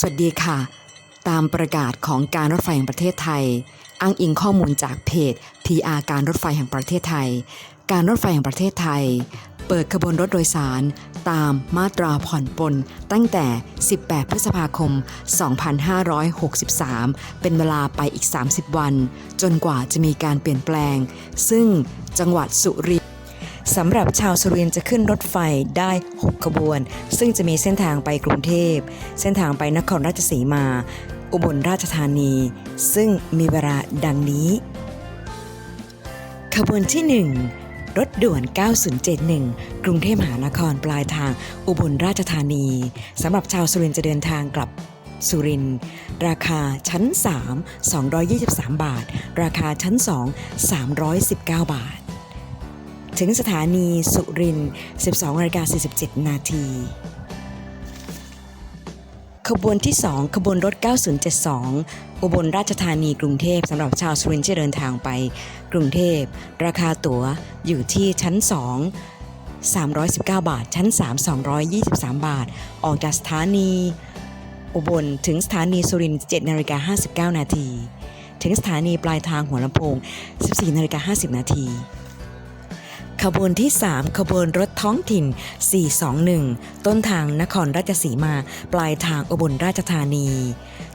สวัสดีค่ะ ตามประกาศของการรถไฟแห่งประเทศไทย อ้างอิงข้อมูลจากเพจ PR การรถไฟแห่งประเทศไทย การรถไฟแห่งประเทศไทย เปิดขบวนรถโดยสาร ตามมาตราผ่อนปลนตั้งแต่ 18 พฤษภาคม 2563 เป็นเวลาไปอีก 30 วัน จนกว่าจะมีการเปลี่ยนแปลง ซึ่งจังหวัดสุรินทร์ สำหรับชาวสุรินทร์จะขึ้นรถไฟได้ 6 ขบวน ซึ่งจะมีเส้นทางไปกรุงเทพ เส้นทางไปนครราชสีมา อุบลราชธานี ซึ่งมีเวลาดังนี้ ขบวนที่ 1รถด่วน 9071 กรุงเทพมหานครปลายทางอุบลราชธานีสำหรับชาวสุรินทร์จะเดินทางกลับสุรินทร์ราคาชั้น 3 223 บาท ราคาชั้น 2 319 บาท ถึงสถานีสุรินทร์ 12นาฬิกา47 นาที ขบวนที่ 2 ขบวนรถ 9072 อุบลราชธานีกรุงเทพสำหรับชาวสุรินทร์ที่เดินทางไป กรุงเทพ ราคาตั๋วอยู่ที่ชั้น 2 319 บาท ชั้น 3 223 บาท ออกจากสถานีอุบลถึงสถานีสุรินทร์7นาฬิกา59 นาที ถึงสถานีปลายทางหัวลำโพง 14นาฬิกา50 นาที ขบวนที่ 3 ขบวนรถท้องถิ่น 421 ต้นทางนครราชสีมา ปลายทางอุบลราชธานี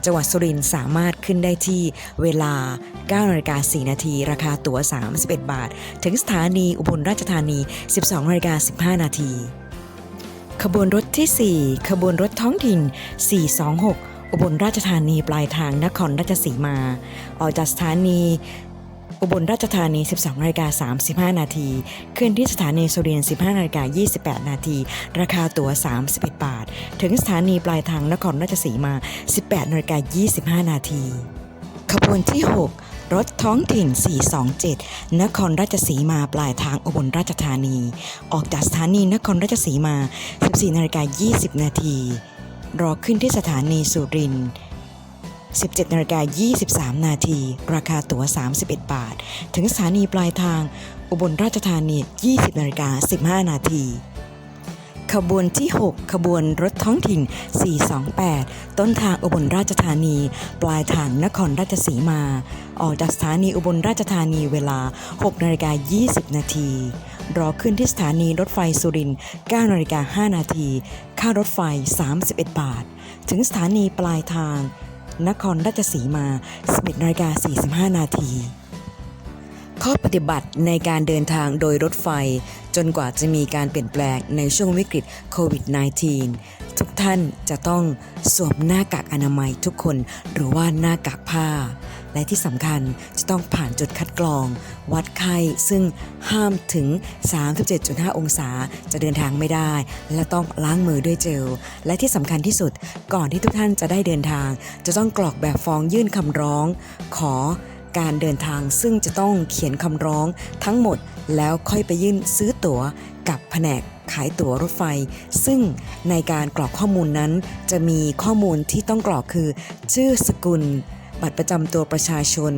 จังหวัดสุรินทร์สามารถขึ้นได้ที่เวลา9นาฬิกา4นาทีราคาตั๋ว 31 บาท ถึงสถานีอุบลราชธานี 12นาฬิกา15 นาที ขบวนรถที่ 4 ขบวนรถท้องถิ่น 426 อุบลราชธานีปลายทางนครราชสีมา ออกจากสถานี อุบลราชธานี 12นาฬิกา35 นาทีขึ้นที่สถานีสุริน15นาฬิกา28 นาที ราคาตั๋ว 31 บาท ถึงสถานีปลายทางนครราชสีมา 18นาฬิกา25 นาที ขบวนที่ 6 รถท้องถิ่น 427 นครราชสีมาปลายทางอุบลราชธานี ออกจากสถานีนครราชสีมา 14นาฬิกา20 นาทีรอขึ้นที่สถานีสุรินทร์ 17นาฬิกา23 นาที ราคาตั๋ว 31 บาท ถึงสถานีปลายทาง อุบลราชธานี 20นาฬิกา15 นาที ขบวนที่ 6 ขบวนรถท้องถิ่น 428 ต้นทางอุบลราชธานี ปลายทางนครราชสีมา ออกจากสถานีอุบลราชธานีเวลา 6นาฬิกา20 นาทีรอขึ้นที่สถานีรถไฟสุรินทร์9นาฬิกา5นาที ค่ารถไฟ 31 บาท ถึงสถานีปลายทาง นครราชสีมา 11นาฬิกา45 นาที ข้อปฏิบัติในการเดินทางโดยรถไฟ จนกว่าจะมีการเปลี่ยนแปลงในช่วงวิกฤตโควิด -19 ทุกท่านจะต้องสวมหน้ากากอนามัยทุกคนหรือว่าหน้ากากผ้า และที่สำคัญจะต้องผ่านจุดคัดกรอง วัดไข้ซึ่งห้ามถึง 37.5 องศาจะเดินทางไม่ได้ และต้องล้างมือด้วยเจล และที่สำคัญที่สุดก่อนที่ทุกท่านจะได้เดินทาง จะต้องกรอกแบบฟองยื่นคำร้อง ขอ การเดินทางซึ่งจะต้องเขียนคำร้องทั้งหมดแล้วค่อยไปยื่นซื้อตั๋วกับแผนกขายตั๋วรถไฟ ซึ่งในการกรอกข้อมูลนั้น จะมีข้อมูลที่ต้องกรอกคือ ชื่อสกุล บัตรประจำตัวประชาชน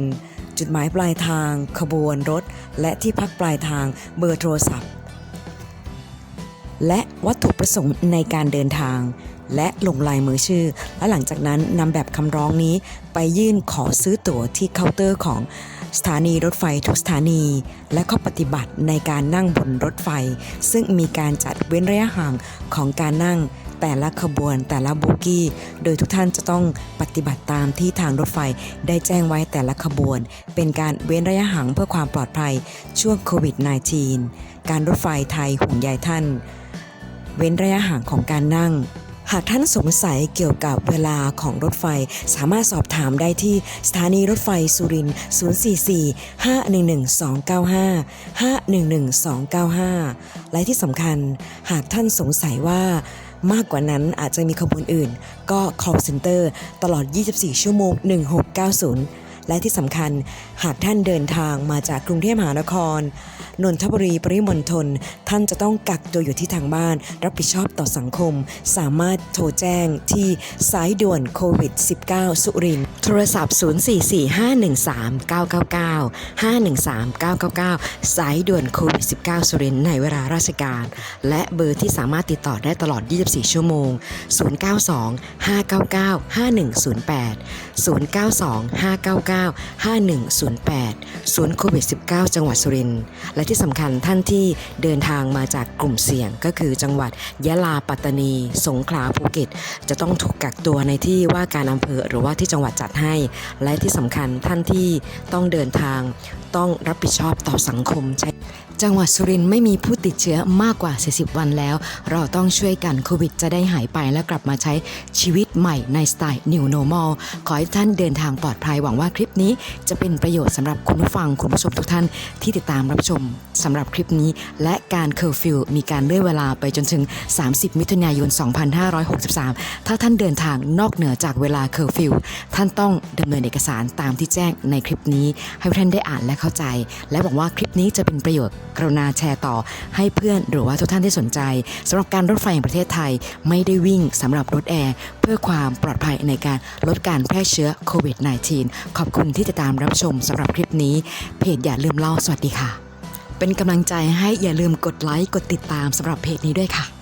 จุดหมายปลายทาง ขบวนรถ และที่พักปลายทางเบอร์โทรศัพท์ วัตถุประสงค์ในการเดินทาง และลงลายมือชื่อ และหลังจากนั้นนำแบบคำร้องนี้ไปยื่นขอซื้อตั๋วที่เคาน์เตอร์ของสถานีรถไฟทุกสถานี และข้อปฏิบัติในการนั่งบนรถไฟ ซึ่งมีการจัดเว้นระยะห่างของการนั่งแต่ละขบวนแต่ละโบกี้ โดยทุกท่านจะต้องปฏิบัติตามที่ทางรถไฟได้แจ้งไว้แต่ละขบวน เป็นการเว้นระยะห่างเพื่อความปลอดภัยช่วงโควิด -19 การรถไฟไทยห่วงใยท่าน เว้นระยะห่างของการนั่ง หากท่านสงสัยเกี่ยวกับเวลาของรถไฟ สามารถสอบถามได้ที่สถานีรถไฟสุรินทร์044 511 295 511 295 และที่สำคัญ หากท่านสงสัยว่ามากกว่านั้นอาจจะมีขบวนอื่น ก็ call center ตลอด 24 ชั่วโมง 1690 และที่สำคัญหากท่านเดินทางมาจากกรุงเทพมหานคร นนทบุรีปริมณฑลท่านจะต้องกักตัวอยู่ที่ทางบ้าน รับผิดชอบต่อสังคม สามารถโทรแจ้งที่สายด่วนโควิด -19 สุรินทร์โทรศัพท์ 044-513-999 513-999 สายด่วนโควิด -19 สุรินทร์ในเวลาราชการ และเบอร์ที่สามารถติดต่อได้ตลอด 24 ชั่วโมง9 5108 ศูนย์โควิด -19 จังหวัดสุรินทร์และที่สำคัญท่านที่เดินทางมาจากกลุ่มเสี่ยงก็คือจังหวัดยะลาปัตตานี สงขลาภูเก็ต จะต้องถูกกักตัวในที่ว่าการอำเภอหรือว่าที่จังหวัดจัดให้ และที่สำคัญท่านที่ต้องเดินทางต้องรับผิดชอบต่อสังคมใช้ จังหวัดสุรินทร์ไม่มีผู้ติดเชื้อมากกว่า 40 วันแล้ว เราต้องช่วยกันโควิดจะได้หายไปและกลับมาใช้ชีวิตใหม่ในสไตล์ New Normal ขอให้ท่านเดินทางปลอดภัยหวังว่าคลิปนี้จะเป็นประโยชน์สำหรับคุณผู้ฟังคุณผู้ชมทุกท่านที่ติดตามรับชมสำหรับคลิปนี้ และการเคอร์ฟิวมีการเลื่อนเวลาไปจนถึง 30 มิถุนายน 2563 ถ้าท่านเดินทางนอกเหนือจากเวลาเคอร์ฟิวท่านต้องดำเนินเอกสารตามที่แจ้งในคลิปนี้ ให้ท่านได้อ่านและเข้าใจ และหวังว่าคลิปนี้จะเป็นประโยชน์ กรุณาแชร์ต่อให้เพื่อนหรือว่าทุกท่านที่สนใจสำหรับการรถไฟแห่งประเทศไทยไม่ได้วิ่งสำหรับรถแอร์เพื่อความปลอดภัยในการลดการแพร่เชื้อโควิด -19 ขอบคุณที่ติดตามรับชมสำหรับคลิปนี้ เพจอย่าลืมเล่าสวัสดีค่ะ เป็นกำลังใจให้อย่าลืมกดไลค์กดติดตามสำหรับเพจนี้ด้วยค่ะ